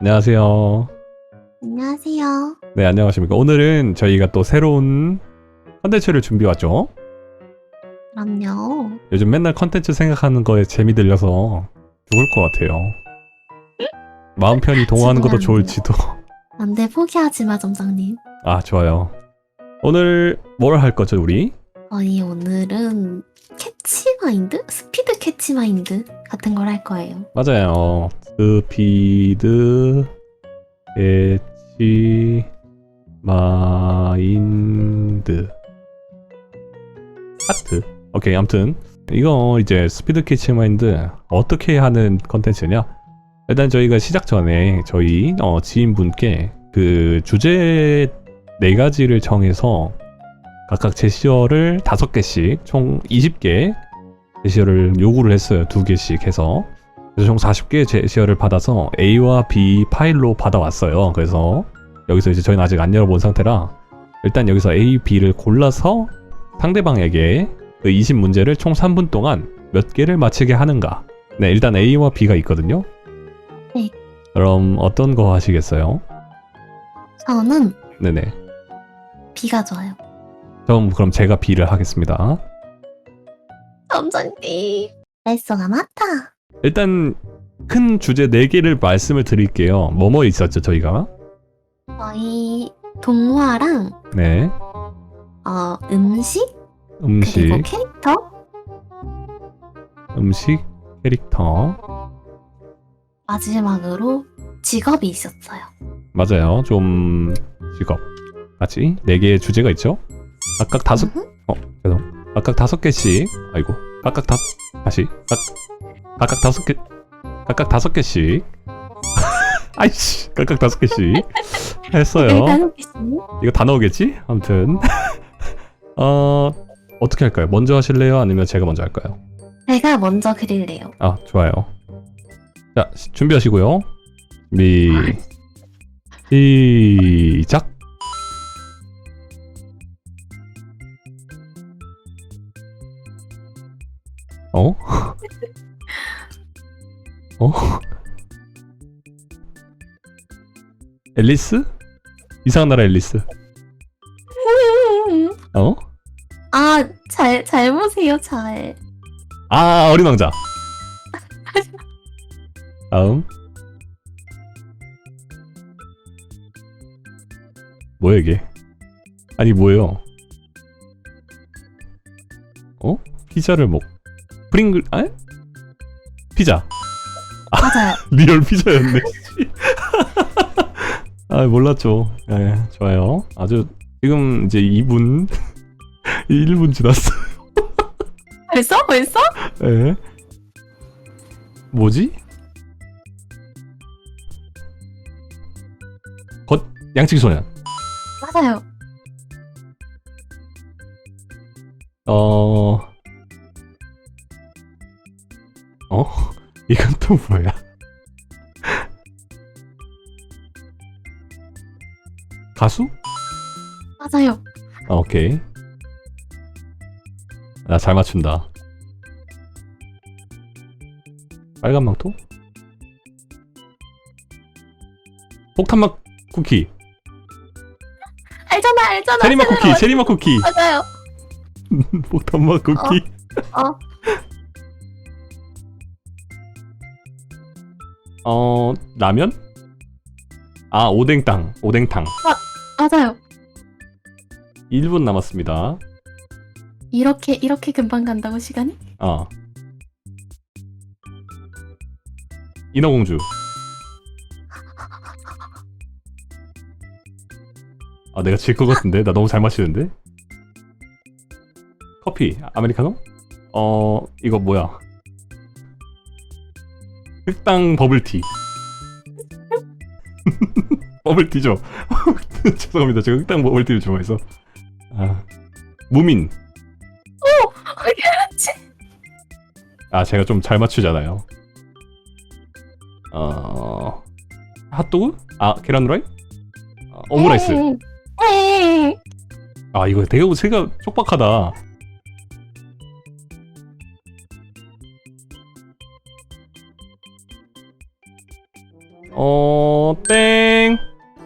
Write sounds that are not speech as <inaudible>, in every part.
안녕하세요. 안녕하세요. 네, 안녕하십니까. 오늘은 저희가 또 새로운 컨텐츠를 준비해왔죠. 그럼요. 요즘 맨날 컨텐츠 생각하는 거에 재미 들려서 죽을 것 같아요. 마음 편히 <laughs> 동화하는 것도 지금 안. 좋을지도. 안 돼 포기하지 마 점장님. 아, 좋아요. 오늘 뭘 할 거죠, 우리? 저희 오늘은 캐치 마인드? 스피드 캐치 마인드 같은 걸 할 거예요. 맞아요. 스피드 에치 마인드. 하트. 오케이 아무튼. 이거 이제 스피드 캐치 마인드 어떻게 하는 컨텐츠냐? 일단 저희가 시작 전에 저희 어, 지인분께 그 주제 네 가지를 정해서 각각 제시어를 다섯 개씩 총 20개 제시어를 요구를 했어요. 두 개씩 해서 그래서 총 40개의 제시어를 받아서 A와 B 파일로 받아왔어요. 그래서 여기서 이제 저희는 아직 안 열어본 상태라 일단 여기서 A, B를 골라서 상대방에게 그 20문제를 총 3분 동안 몇 개를 맞히게 하는가. 네, 일단 A와 B가 있거든요. 네. 그럼 어떤 거 하시겠어요? 저는 네네. B가 좋아요. 그럼 그럼 제가 B를 하겠습니다. 점장님. 날쏘가 많다. 일단 큰 주제 4개를 말씀을 드릴게요. 뭐뭐 있었죠, 저희가? 저희 동화랑 네. 어, 음식 음식, 그리고 캐릭터 음식, 캐릭터. 마지막으로 직업이 있었어요. 맞아요. 좀 직업 같이 네 개의 주제가 있죠. 각각 다섯 음흠. 어 각각 다섯 개씩 아이고 각각 다섯 다시 각, 각각 다섯 개 각각 다섯 개씩 <laughs> 아이씨 각각 다섯 개씩 했어요. 개씩. 이거 다 나오겠지? 아무튼 <laughs> 어 어떻게 할까요? 먼저 하실래요? 아니면 제가 먼저 할까요? 제가 먼저 그릴래요. 아 좋아요. 자 시- 준비하시고요. 준비 시작. 어? <laughs> 어? 앨리스? 이상한 나라 앨리스. 어? 아, 잘, 잘 보세요, 잘. 아 어린 왕자. 다음. 뭐야 이게? 아니 뭐예요? 어? 피자를 먹. 프링글 아? 피자. 맞아요. <laughs> 리얼 피자였네. <laughs> 아 몰랐죠. 네, 좋아요. 아주 지금 이제 2분 1분 지났어. 벌써? 벌써? 예. 뭐지? 겉 양치기 소년. 맞아요. 어. 어? 또 뭐야? 가수? 맞아요. 아, 오케이. 나 잘 맞춘다. 빨간 망토? 폭탄막 쿠키. 알잖아, 알잖아. 체리맛 셀레나 <laughs> 쿠키, 체리맛 쿠키. 맞아요. <laughs> 폭탄막 쿠키. 어, 어, 라면? 아, 오뎅탕. 오뎅탕. 맞아요. 1분 남았습니다. 이렇게, 이렇게 금방 간다고, 시간이? 어. 인어공주. <laughs> 아, 내가 질 것 같은데? 나 너무 잘 마시는데? 커피, 아메리카노? 어, 이거 뭐야? 흑당 버블티. <laughs> 버블티죠? <laughs> 죄송합니다. 제가 흑당 버블티를 좋아해서. 아, 무민. 그렇지. 아 제가 좀 잘 맞추잖아요. 어 핫도그? 아 계란 후라이? 어, 오므라이스. 음, 음. 아 이거 되게 새가 촉박하다. 어, 땡.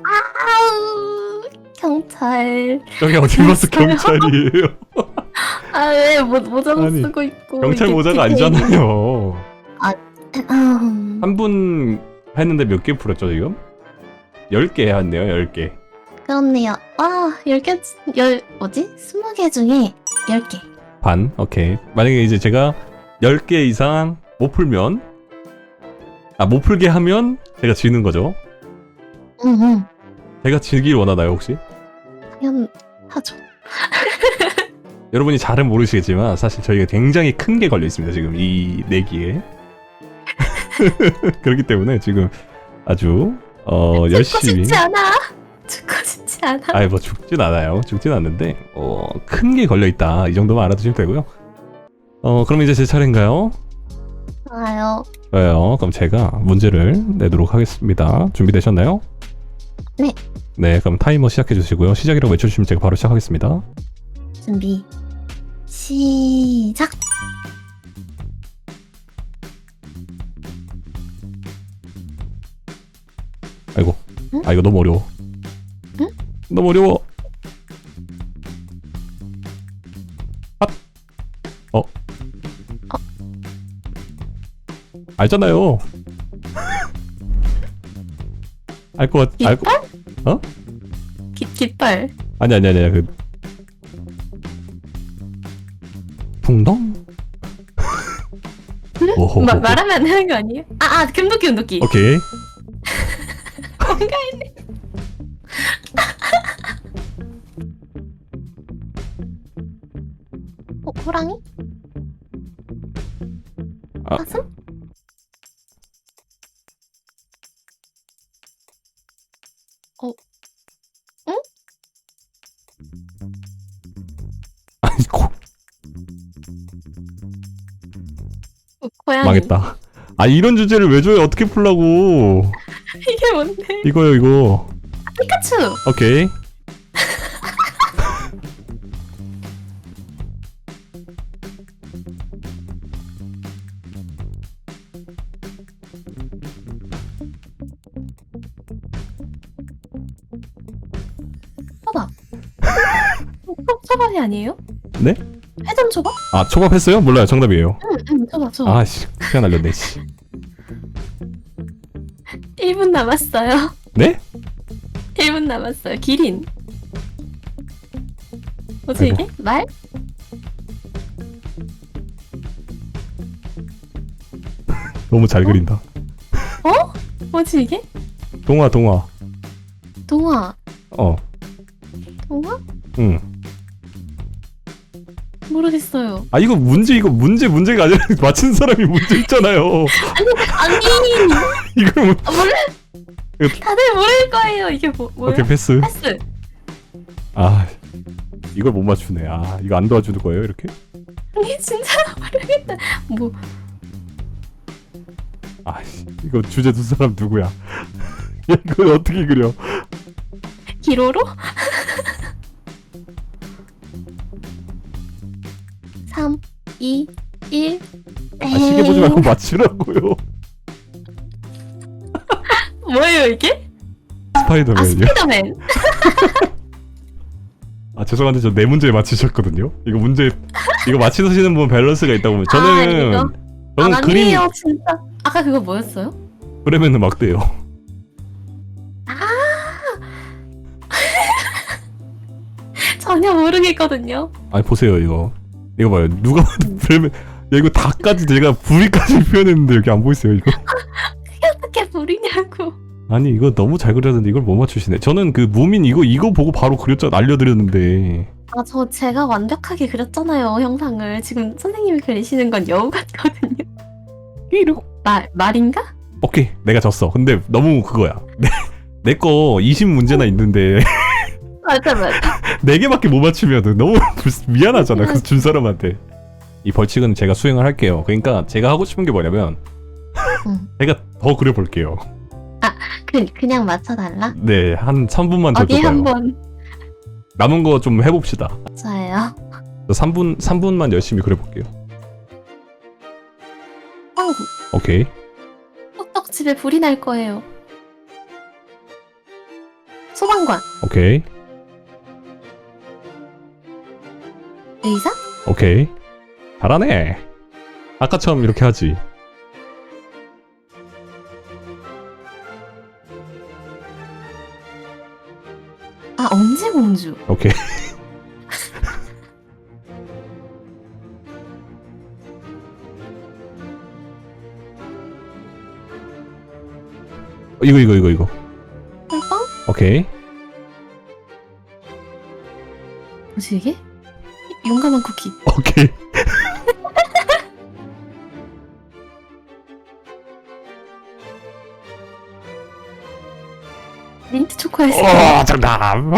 아우 경찰. 저기 어디 가서 <laughs> 경찰이에요? 아 왜 모자도 아니, 쓰고 있고. 경찰 이게 모자가 디테일이- 아니잖아요. 음, 한분 했는데 몇 개 풀었죠, 지금? 10개 했네요, 10개. 그렇네요. 아, 10개, 열, 뭐지? 20개 중에 10개. 반, 오케이. 만약에 이제 제가 10개 이상 못 풀면, 아, 못 풀게 하면 제가 지는 거죠. 응, 응. 제가 지길 원하나요, 혹시? 당연 하죠. <laughs> 여러분이 잘은 모르시겠지만, 사실 저희가 굉장히 큰 게 걸려 있습니다, 지금 이 내기에. <laughs> 그렇기 때문에 지금 아주, 어, 죽고 열심히. 싶지 않아. 죽고 싶지 않아. 아이 뭐 죽진 않아요. 죽진 않는데 어, 큰 게 걸려 있다. 이 정도만 알아두시면 되고요. 어 그럼 이제 제 차례인가요? 좋아요. 좋아요. 그럼 제가 문제를 내도록 하겠습니다. 준비되셨나요? 네. 네, 그럼 타이머 시작해 주시고요. 시작이라고 외쳐주시면 제가 바로 시작하겠습니다. 준비. 시작. 아이고, 응? 아 이거 너무 어려워. 응? 너무 어려워. 알잖아요. 알것 같, 알것 깃발? 깃, 깃발. 아니 아니 아니 그 풍덩? 오호. 마, 말하면 안 되는 거 아니에요? 아, 아, 금도끼, 금도끼. 오케이. <laughs> 뭔가 했네. 어, 호랑이? 아. 사슴? 아니 고, 어, 고양이. 망했다. 아 이런 주제를 왜 줘요? 어떻게 풀라고? <laughs> 이게 뭔데? 이거요 이거. 피카츄! 오케이. 초밥. <laughs> 어, 초, 초밥이 아니에요? 네? 회전 초밥? 아 초밥 했어요? 몰라요. 정답이에요. 응, 응, 초밥, 초밥. 아씨 시간 날렸네. 씨. <laughs> 1분 남았어요. 네? 1분 남았어요. 기린. 뭐지 아이고. 이게? 말? <laughs> 너무 잘 그린다. 뭐지 이게? 동화 동화. 동화. 어. 동화? 응. 모르겠어요. 아 이거 문제 이거 문제 문제가 아니라 <laughs> 맞힌 사람이 문제 있잖아요. 아니, <laughs> 이걸 뭐, 아, 몰라. 이거- 다들 모를 거예요. 이게 뭐 뭐야? 오케이 패스. 패스. 아 이걸 못 맞추네. 아 이거 안 도와주는 거예요 이렇게? 아니 진짜 모르겠다. 뭐아 이거 주제 두 사람 누구야? 야, <laughs> 이걸 어떻게 그려? 기로로? 2, 1. 아 시계 보지 말고 맞추라고요. <laughs> 뭐예요 이게? 아 스파이더맨이요? 스파이더맨. <laughs> 아 죄송한데 저 네 문제 맞히셨거든요. 이거 문제 이거 맞히시는 분 밸런스가 있다고 보면 저는 아? 저는 아, 그림 아니에요 진짜. 아까 그거 뭐였어요? 그러면은 막대요. <laughs> 전혀 모르겠거든요. 아니 보세요 이거 이거 봐요 누가 봐도 그러면 야 이거 다까지 제가 부리까지 <laughs> 표현했는데 여기 안 보이세요 이거? 어떻게 부리냐고. 아니 이거 너무 잘 그렸는데 이걸 못 맞추시네. 저는 그 무민 이거 이거 보고 바로 그렸잖아 알려드렸는데 아 저 제가 완벽하게 그렸잖아요 영상을. 지금 선생님이 그리시는 건 여우 같거든요. 이러 말 말인가? 오케이 내가 졌어. 근데 너무 그거야. 내 거 20문제나 있는데 맞아 맞아. 4개밖에 못 맞추면 너무 <laughs> 불- 미안하잖아 그 준 사람한테. 이 벌칙은 제가 수행을 할게요. 그러니까 제가 하고 싶은 게 뭐냐면 응. <laughs> 제가 더 그려볼게요. 그 그냥 맞춰달라. 네 한 3분만 더 어디 줘봐요. 한번. 남은 거 좀 해봅시다. 좋아요. 3분 3분만 열심히 그려볼게요. 어우 오케이. 똑똑 집에 불이 날 거예요. 소방관, 오케이. 의사, 오케이. 잘하네. 아까처럼 이렇게 하지. 아 엄지 공주. 오케이. <laughs> 이거 이거 이거 이거. 꿀빵? 오케이. 뭐지 이게? 용감한 쿠키. 오케이. <laughs> 민트 초코였어. 어, 정답. <laughs>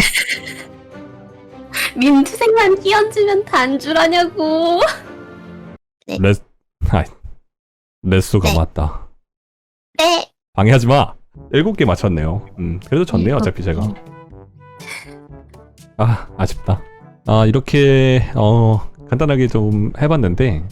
민트색만 끼얹으면 단주라냐고. 레 아이. 레수가 네. 맞다. 네. 방해하지 마. 일곱 개 맞췄네요. 음, 그래도 졌네요. 어차피 제가. 아, 아쉽다. 아, 이렇게 어 간단하게 좀 해봤는데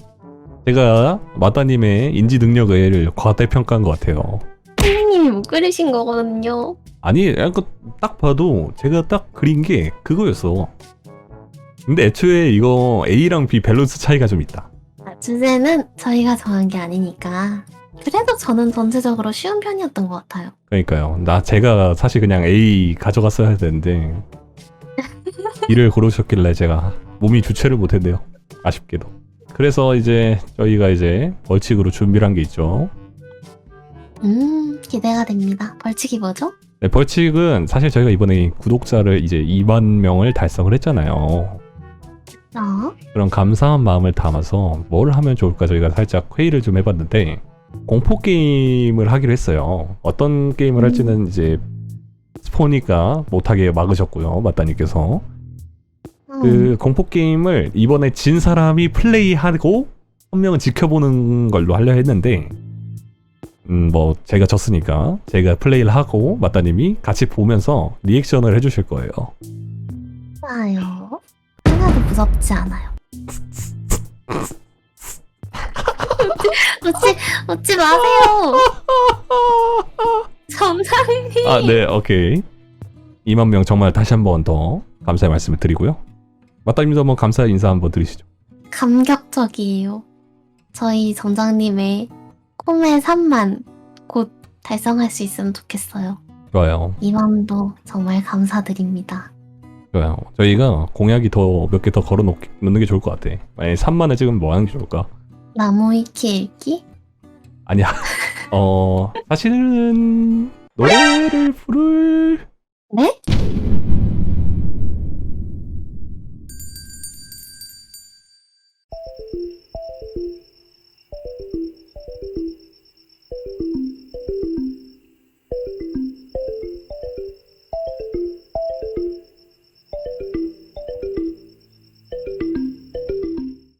제가 마다님의 인지 능력을 과대평가한 것 같아요. 선생님이 못 그리신 거거든요. 아니, 약간 딱 봐도 제가 딱 그린 게 그거였어. 근데 애초에 이거 A랑 B 밸런스 차이가 좀 있다. 아, 주제는 저희가 정한 게 아니니까. 그래도 저는 전체적으로 쉬운 편이었던 것 같아요. 그러니까요. 나 제가 사실 그냥 A 가져갔어야 되는데 B를 고르셨길래 제가 몸이 주체를 못했네요. 아쉽게도. 그래서 이제 저희가 이제 벌칙으로 준비를 한 게 있죠. 음, 기대가 됩니다. 벌칙이 뭐죠? 네, 벌칙은 사실 저희가 이번에 구독자를 이제 2만 명을 달성을 했잖아요. 어? 그런 감사한 마음을 담아서 뭘 하면 좋을까 저희가 살짝 회의를 좀 해봤는데 공포 게임을 하기로 했어요. 어떤 게임을 할지는 이제 스포니까 못하게 막으셨고요, 마따님께서. 음, 그 공포 게임을 이번에 진 사람이 플레이하고 한 명은 지켜보는 걸로 하려 했는데 음 뭐 제가 졌으니까 제가 플레이를 하고 마따님이 같이 보면서 리액션을 해주실 거예요. 좋아요. 하나도 무섭지 않아요. 웃지, 웃지 마세요. 점장님. 아 네 오케이 2만 명 정말 다시 한 번 더 감사의 말씀을 드리고요. 마따님도 한번 감사 인사 한번 드리시죠. 감격적이에요. 저희 점장님의 콤의 3만 곧 달성할 수 있으면 좋겠어요. 좋아요, 2만도 정말 감사드립니다. 좋아요. 저희가 공약이 더 몇 개 더 걸어 놓는 게 좋을 것 같아. 만약에 3만을 찍으면 뭐 하는 게 좋을까? 나무 위키 읽기? 아니야. <laughs> 어, 사실은 노래를 부를 네?